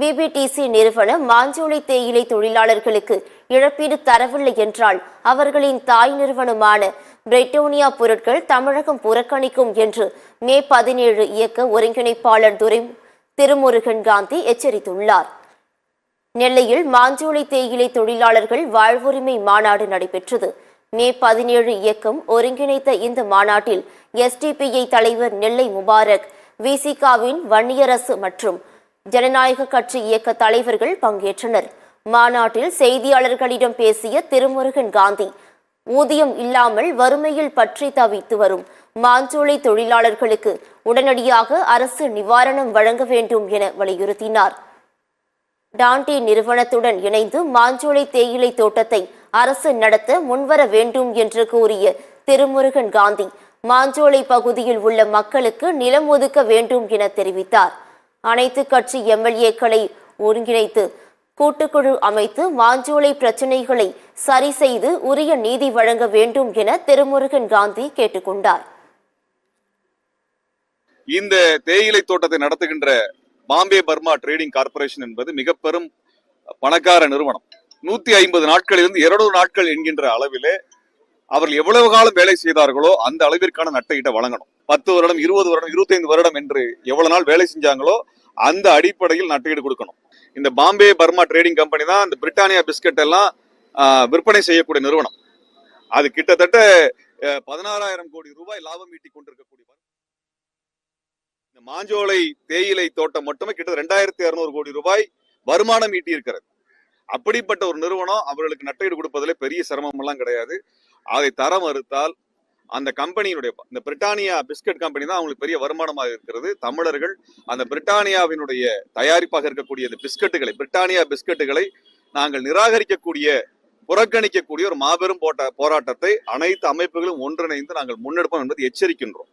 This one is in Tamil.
பிபிடிசி நிறுவனம் மாஞ்சோலை தேயிலை தொழிலாளர்களுக்கு இழப்பீடு தரவில்லை என்றால் அவர்களின் தாய் நிறுவனமான பிரிட்டோனியா பொருட்கள் தமிழகம் புறக்கணிக்கும் என்று மே பதினேழு இயக்க ஒருங்கிணைப்பாளர் துரை திருமுருகன் காந்தி எச்சரித்துள்ளார். நெல்லையில் மாஞ்சோலை தேயிலை தொழிலாளர்கள் வாழ்வுரிமை மாநாடு நடைபெற்றது. மே பதினேழு இயக்கம் ஒருங்கிணைத்த இந்த மாநாட்டில் எஸ்டிபிஐ தலைவர் நெல்லை முபாரக் விசிகாவின் வன்னியரசு மற்றும் ஜனநாயக கட்சி இயக்க தலைவர்கள் பங்கேற்றனர். மாநாட்டில் செய்தியாளர்களிடம் பேசிய திருமுருகன் காந்தி ஊதியம் இல்லாமல் வறுமையில் பற்றி தவித்து வரும் மாஞ்சோலை தொழிலாளர்களுக்கு உடனடியாக அரசு நிவாரணம் வழங்க வேண்டும் என வலியுறுத்தினார். டான்டி நிறுவனத்துடன் இணைந்து மாஞ்சோலை தேயிலை தோட்டத்தை அரசு நடத்த முன்வர வேண்டும் என்று கூறிய திருமுருகன் காந்தி மாஞ்சோலை பகுதியில் உள்ள மக்களுக்கு நிலம் ஒதுக்க வேண்டும் என தெரிவித்தார். அனைத்து கட்சி எம்எல்ஏக்களை ஒருங்கிணைத்து கூட்டுக்குழு அமைத்து மாஞ்சோலை பிரச்சினைகளை சரி செய்து உரிய நீதி வழங்க வேண்டும் என திருமுருகன் காந்தி கேட்டுக்கொண்டார். இந்த தேயிலை தோட்டத்தை நடத்துகின்ற பாம்பே பர்மா ட்ரேடிங் கார்பரேஷன் என்பது மிக பெரும் பணக்கார நிறுவனம். நூத்தி ஐம்பது நாட்களிலிருந்து இருநூறு நாட்கள் என்கின்ற அளவிலே அவர்கள் எவ்வளவு காலம் வேலை செய்தார்களோ அந்த அளவிற்கான நட்டையிட்ட வழங்கணும். பத்து வருடம் இருபது வருடம் இருபத்தைந்து வருடம் என்று எவ்வளவு நாள் வேலை செஞ்சாங்களோ அந்த அடிப்படையில் நட்டையீடு கொடுக்கணும். இந்த பாம்பே பர்மா ட்ரேடிங் கம்பெனி தான் இந்த பிரிட்டானியா பிஸ்கட் எல்லாம் ஆஹ், விற்பனை செய்யக்கூடிய நிறுவனம். அது கிட்டத்தட்ட பதினாறாயிரம் கோடி ரூபாய் லாபம் ஈட்டி கொண்டிருக்கக்கூடிய இந்த மாஞ்சோலை தேயிலை தோட்டம் மட்டுமே கிட்ட ரெண்டாயிரத்தி இருநூறு கோடி ரூபாய் வருமானம் ஈட்டி இருக்கிறது அப்படிப்பட்ட ஒரு நிறுவனம் அவர்களுக்கு நட்டையீடு கொடுப்பதிலே பெரிய சிரமம் எல்லாம் கிடையாது. அதை தர மறுத்தால் அந்த கம்பெனியினுடைய இந்த பிரிட்டானியா பிஸ்கட் கம்பெனி தான் அவங்களுக்கு பெரிய வருமானமாக இருக்கிறது. தமிழர்கள் அந்த பிரிட்டானியாவினுடைய தயாரிப்பாக இருக்கக்கூடிய இந்த பிஸ்கட்டுகளை பிரிட்டானியா பிஸ்கட்டுகளை நாங்கள் நிராகரிக்கக்கூடிய புறக்கணிக்கக்கூடிய ஒரு மாபெரும் போட்ட போராட்டத்தை அனைத்து அமைப்புகளும் ஒன்றிணைந்து நாங்கள் முன்னெடுப்போம் என்பதை எச்சரிக்கின்றோம்.